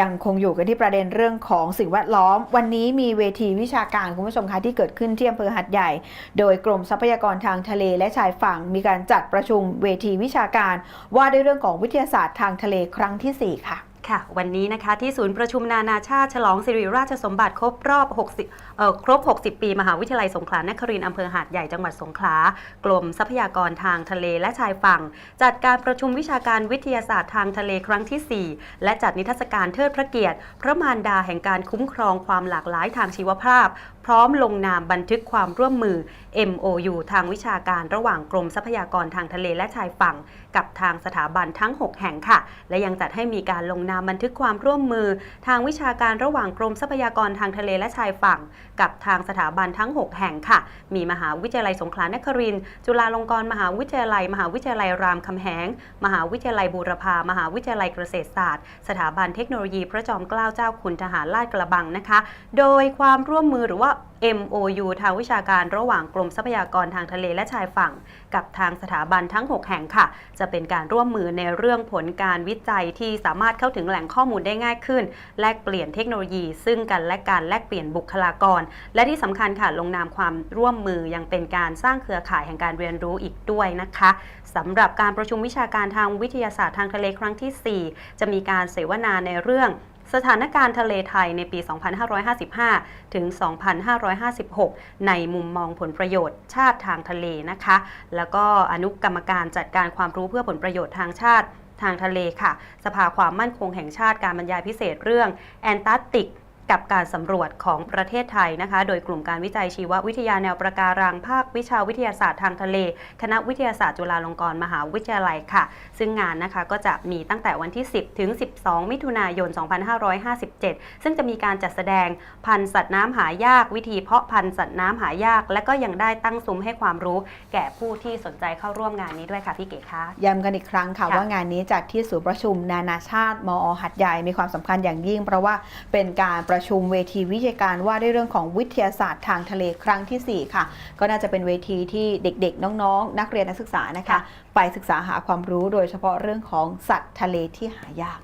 ยังคงอยู่กันที่ประเด็นเรื่องของสิ่งแวดล้อม วันนี้มีเวทีวิชาการคุณผู้ชมคะที่เกิดขึ้นที่อำเภอหัดใหญ่ โดยกรมทรัพยากรทางทะเลและชายฝั่งมีการจัดประชุมเวทีวิชาการ ว่าด้วยเรื่องของวิทยาศาสตร์ทางทะเลครั้งทีสี่4 ค่ะ ค่ะ วันนี้นะคะที่ศูนย์ประชุมนานาชาติฉลองสิริราชสมบัติครบรอบ 60เอ่อครบ 60 ปี มหาวิทยาลัยสงขลานครินทร์อำเภอหาดใหญ่จังหวัดสงขลากรมทรัพยากรทางทะเลและชายฝั่ง จัดการประชุมวิชาการวิทยาศาสตร์ทางทะเลครั้งที่ 4 และจัดนิทรรศการเทิดพระเกียรติ พระมารดาแห่งการคุ้มครองความหลากหลายทางชีวภาพ พร้อมลงนามบันทึกความร่วมมือ MOU ทางวิชาการระหว่างกรมทรัพยากรทางทะเลและชายฝั่ง กับทางสถาบันทั้ง 6 แห่งค่ะ และยังจัดให้มีการลงนามบันทึกความร่วมมือ ทางวิชาการระหว่างกรมทรัพยากรทางทะเลและชายฝั่ง กับทางสถาบันทั้ง 6 แห่งค่ะ มีมหาวิทยาลัยสงขลานครินทร์จุฬาลงกรณ์มหาวิทยาลัย มหาวิทยาลัยรามคำแหง มหาวิทยาลัยบูรพามหาวิทยาลัยเกษตรศาสตร์ สถาบันเทคโนโลยีพระจอมเกล้าเจ้าคุณทหารลาดกระบังนะคะ โดยความร่วมมือหรือว่า MOU ทางวิชาการระหว่างกรมทรัพยากรทางทะเลและชายฝั่ง กับทางสถาบันทั้ง 6 แห่งค่ะ จะเป็นการร่วมมือในเรื่องผลการวิจัยที่สามารถเข้าถึงแหล่งข้อมูลได้ง่ายขึ้น แลกเปลี่ยนเทคโนโลยี ซึ่งกันและการแลกเปลี่ยนบุคลากร และที่สำคัญค่ะลงนามความร่วมมือยังเป็นการสร้างเครือข่ายแห่งการเรียนรู้อีกด้วยนะคะสำหรับการประชุมวิชาการทางวิทยาศาสตร์ทางทะเลครั้งที่ 4 จะมีการเสวนาในเรื่อง สถานการณ์ทะเลไทยในปี 2555 ถึง 2556 ในมุมมองผลประโยชน์ชาติทางทะเลนะคะ แล้วก็อนุกรรมการจัดการความรู้เพื่อผลประโยชน์ทางชาติทางทะเลค่ะ สภาความมั่นคงแห่งชาติการบรรยายพิเศษเรื่องแอนตาร์กติก กับการสำรวจของประเทศไทยนะคะ โดยกลุ่มการวิจัยชีววิทยาแนวประการังภาควิชาวิทยาศาสตร์ทางทะเล คณะวิทยาศาสตร์จุฬาลงกรณ์มหาวิทยาลัยค่ะ ซึ่งงานนะคะก็จะมีตั้งแต่วันที่ 10 ถึง 12 มิถุนายน 2557 ซึ่งจะมีการจัดแสดงพันธุ์สัตว์น้ำหายาก วิธีเพาะพันธุ์สัตว์น้ำหายาก และก็ยังได้ตั้งซุ้มให้ความรู้ แก่ผู้ที่สนใจเข้าร่วมงานนี้ด้วยค่ะพี่เก๋คะย้ำกันอีกครั้งค่ะค่ะว่างานนี้จัดที่ศูนย์ประชุมนานาชาติมอหัดใหญ่มีความสำคัญอย่างยิ่ง เพราะว่าเป็นการประชุมเวทีวิชาการว่าด้วยเรื่องของวิทยาศาสตร์ทางทะเลครั้งทีสี่ 4 ค่ะ ก็น่าจะเป็นเวทีที่เด็กๆ น้องๆ นักเรียนนักศึกษานะคะค่ะไปศึกษาหาความรู้โดยเฉพาะเรื่องของสัตว์ทะเลที่หายาก